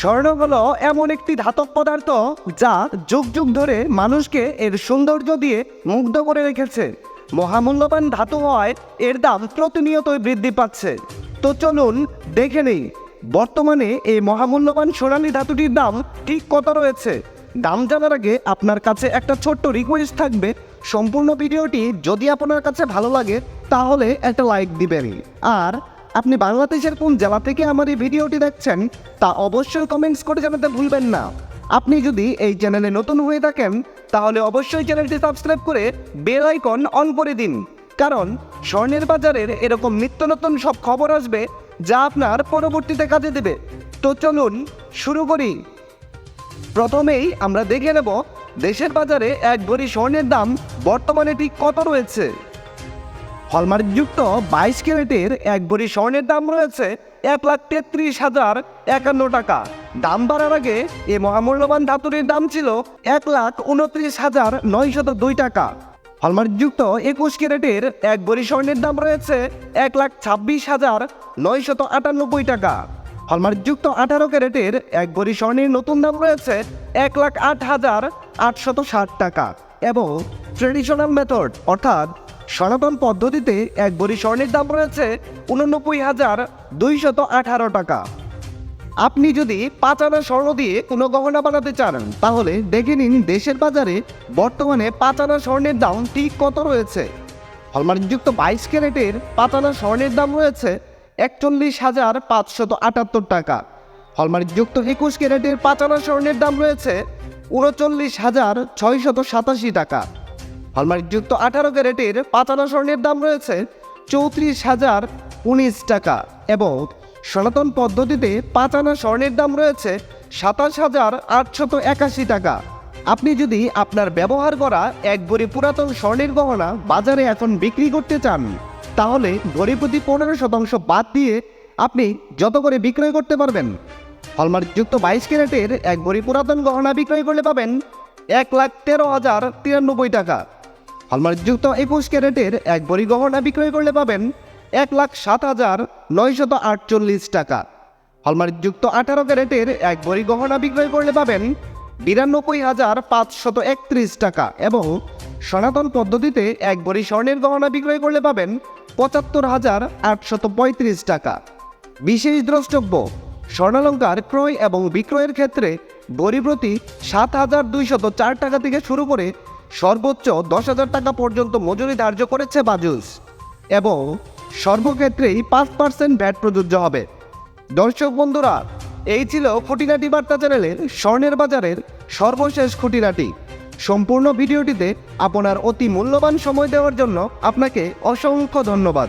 স্বর্ণ হলো এমন একটি ধাতব পদার্থ যা যুগ যুগ ধরে মানুষকে এর সৌন্দর্য দিয়ে মুগ্ধ করে রেখেছে। মহামূল্যবান ধাতু হওয়ায় এর দাম প্রতিনিয়তই বৃদ্ধি পাচ্ছে। তো চলুন দেখে নেই, বর্তমানে এই মহামূল্যবান সোনালী ধাতুটির দাম ঠিক কত রয়েছে? দাম জানার আগে আপনার কাছে একটা ছোট্ট রিকোয়েস্ট থাকবে। সম্পূর্ণ ভিডিওটি যদি আপনার কাছে ভালো লাগে, তাহলে একটা লাইক দিবেন। আর আপনি বাংলাদেশের কোন জেলা থেকে আমার এই ভিডিওটি দেখছেন, তা অবশ্যই কমেন্টস করে জানাতে ভুলবেন না। আপনি যদি এই চ্যানেলে নতুন হয়ে থাকেন, তাহলে অবশ্যই চ্যানেলটি সাবস্ক্রাইব করে বেল আইকন অন করে দিন। কারণ, স্বর্ণের বাজারের এরকম নিত্য নতুন সব খবর আসবে, যা আপনার পরবর্তীতে কাজে দেবে। তো চলুন শুরু করি। প্রথমেই আমরা দেখে নেব, দেশের বাজারে এক ভরি স্বর্ণের দাম বর্তমানে ঠিক কত রয়েছে। হলমার্কযুক্ত বাইশ ক্যারেটের এক ভরি স্বর্ণের দাম রয়েছে এক লাখ তেত্রিশ হাজার একান্ন টাকা। দাম বাড়ার আগে এ মহামূল্যবান ধাতুরির দাম ছিল এক লাখ উনত্রিশ হাজার নয়শত দুই টাকা। হলমার্কযুক্ত একুশ ক্যারেটের এক ভরি স্বর্ণের দাম রয়েছে এক লাখ ছাব্বিশ হাজার নয়শত আটানব্বই টাকা। হলমার্কযুক্ত আঠারো ক্যারেটের এক ভরি স্বর্ণের নতুন দাম রয়েছে এক লাখ আট হাজার আটশত ষাট টাকা। এবং ট্রেডিশনাল মেথড অর্থাৎ সনাতন পদ্ধতিতে এক ভরি স্বর্ণের দাম রয়েছে উননব্বই হাজার দুইশত আঠারো টাকা। আপনি যদি পাঁচ আনা স্বর্ণ দিয়ে কোনো গহনা বানাতে চান, তাহলে দেখে নিন দেশের বাজারে বর্তমানে পাঁচ আনা স্বর্ণের দাম ঠিক কত রয়েছে। হলমার্কযুক্ত বাইশ ক্যারেটের পাঁচ আনা স্বর্ণের দাম রয়েছে একচল্লিশ হাজার পাঁচশত আটাত্তর টাকা। হলমার্কযুক্ত একুশ ক্যারেটের পাঁচ আনা স্বর্ণের দাম রয়েছে উনচল্লিশ হাজার ছয়শত সাতাশি টাকা। হলমার্কযুক্ত আঠারো ক্যারেটের পাতানা স্বর্ণের দাম রয়েছে চৌত্রিশ হাজার উনিশ টাকা এবং সনাতন পদ্ধতিতে পাতানা স্বর্ণের দাম রয়েছে সাতাশ হাজার আটশত একাশি টাকা। আপনি যদি আপনার ব্যবহার করা এক ভরি পুরাতন স্বর্ণের গহনা বাজারে এখন বিক্রি করতে চান, তাহলে ভরি প্রতি পনেরো শতাংশ বাদ দিয়ে আপনি যত করে বিক্রয় করতে পারবেন। হলমার্কযুক্ত বাইশ ক্যারেটের এক ভরি পুরাতন গহনা বিক্রয় করলে পাবেন এক লাখ তেরো হাজার তিরানব্বই টাকা। হলমার্কযুক্ত একুশ ক্যারেটের এক ভরি গহনা বিক্রয় করলে পাবেন এক লাখ সাত হাজার নয়শত আটচল্লিশ টাকা। হলমার্কযুক্ত আঠারো ক্যারেটের এক ভরি গহনা বিক্রয় করলে পাবেন বিরানব্বই হাজার পাঁচশত একত্রিশ টাকা এবং সনাতন পদ্ধতিতে এক ভরি স্বর্ণের গহনা বিক্রয় করলে পাবেন পঁচাত্তর হাজার আটশত পঁয়ত্রিশ টাকা। বিশেষ দ্রষ্টব্য, স্বর্ণালঙ্কার ক্রয় এবং বিক্রয়ের ক্ষেত্রে বড়ি প্রতি সাত হাজার দুইশত চার টাকা থেকে শুরু করে সর্বোচ্চ দশ হাজার টাকা পর্যন্ত মজুরি ধার্য করেছে বাজুস। এবং সর্বক্ষেত্রেই পাঁচ পার্সেন্ট ব্যাট প্রযোজ্য হবে। দর্শক বন্ধুরা, এই ছিল খুঁটিনাটি বার্তা চ্যানেলের স্বর্ণের বাজারের সর্বশেষ খুঁটিনাটি। সম্পূর্ণ ভিডিওটিতে আপনার অতি মূল্যবান সময় দেওয়ার জন্য আপনাকে অসংখ্য ধন্যবাদ।